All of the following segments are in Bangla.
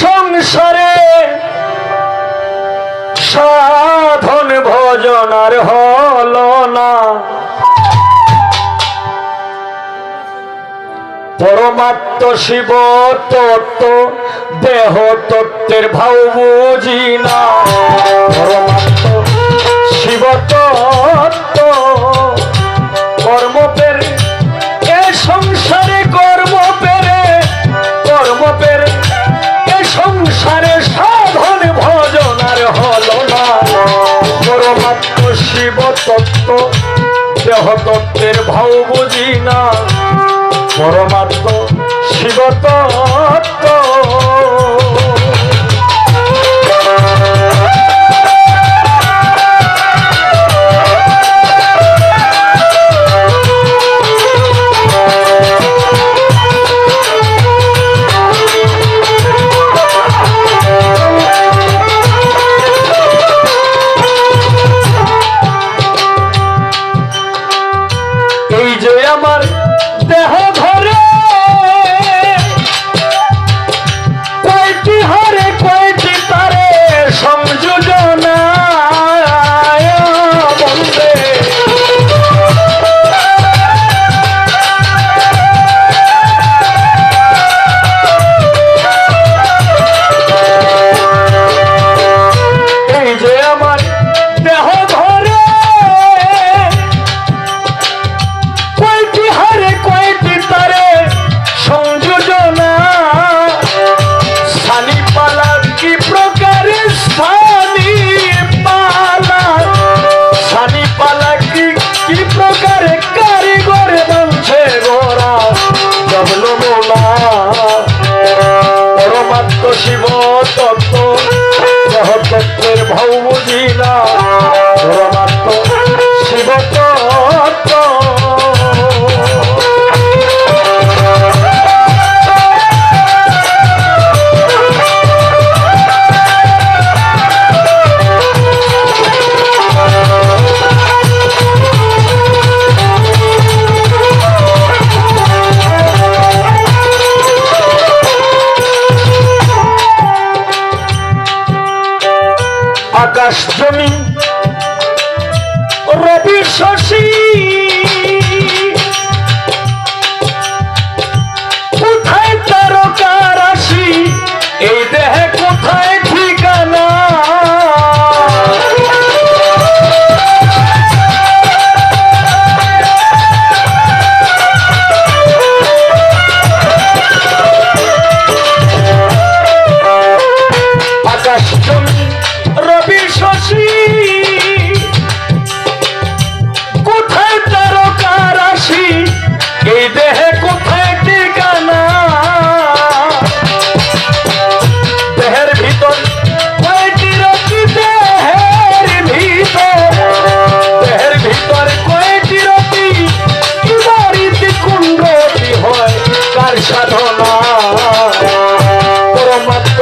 সংসারে সাধন ভজন আর হল না। পরমাত্ম শিব তত্ত্ব, দেহ তত্ত্বের ভাব বুঝি না। পরমাত্ম সহতত্বের ভাও বুঝি না। পরমাত্ম শিবতম। Blasphemy!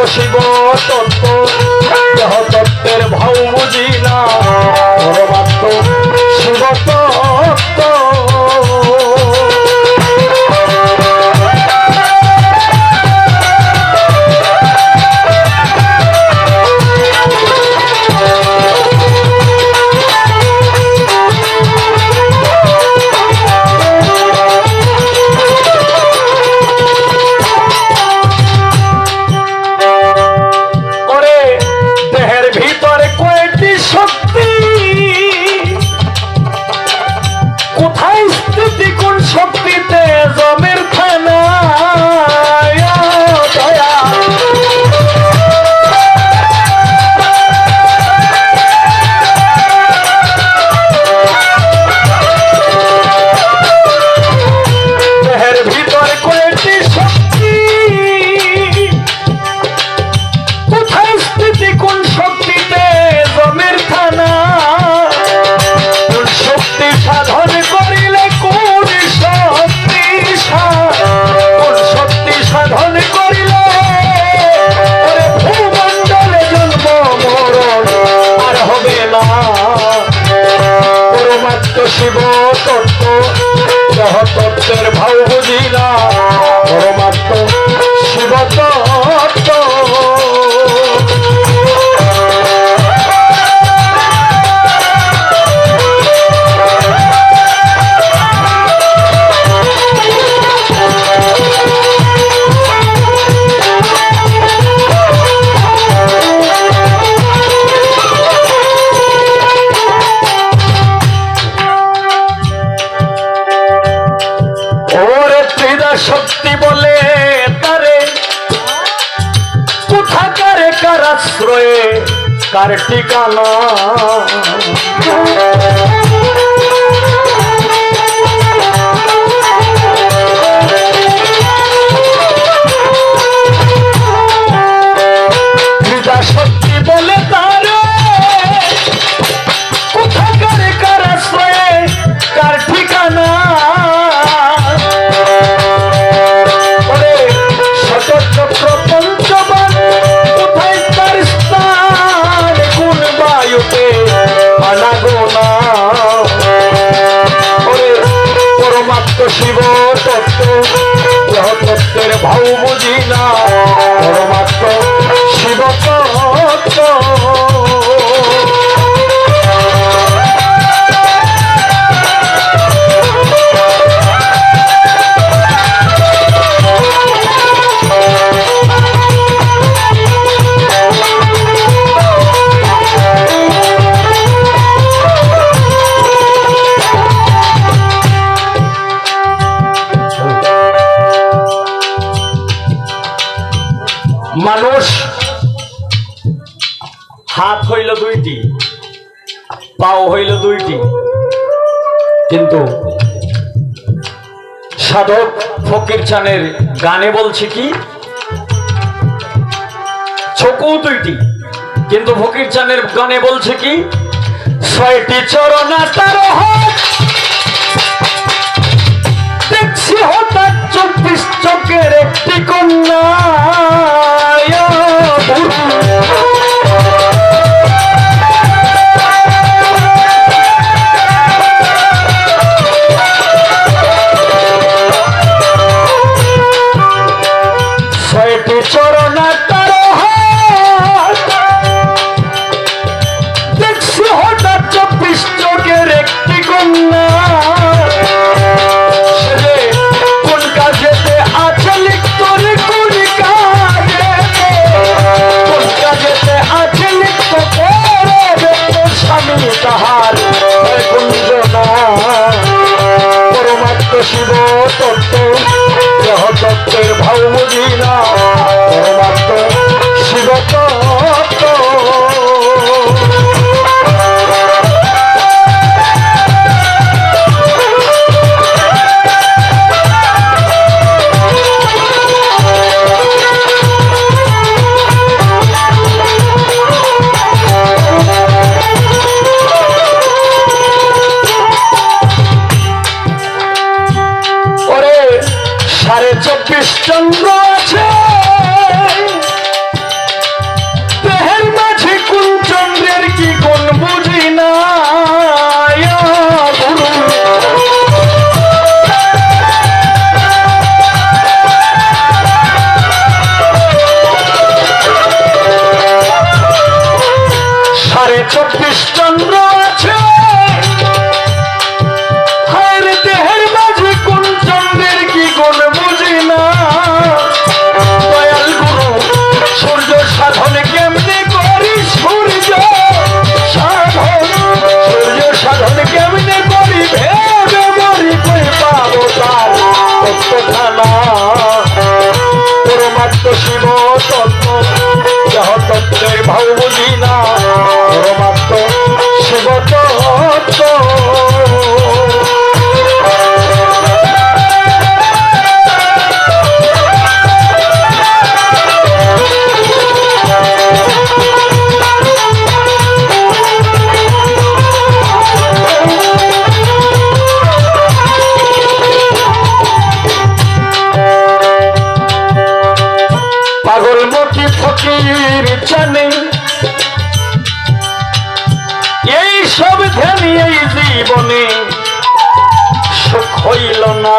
বসিব তন come দেব তত্ত্ব সহতত্ত্বের ভাব ঠিকানা হাত হইল দুইটি, পাও হইল দুইটি। কিন্তু সাধক ফকির চানের গানে বলছে কি চকু দুইটি। কিন্তু ফকির চানের গানে বলছে কি, ছয়টি চরণা তার হঠাৎ চব্বিশ চোখের একটি কন্যা। Shalom. নদীর চলে এই সব ধ্যান এই জীবনে সুখ হইল না।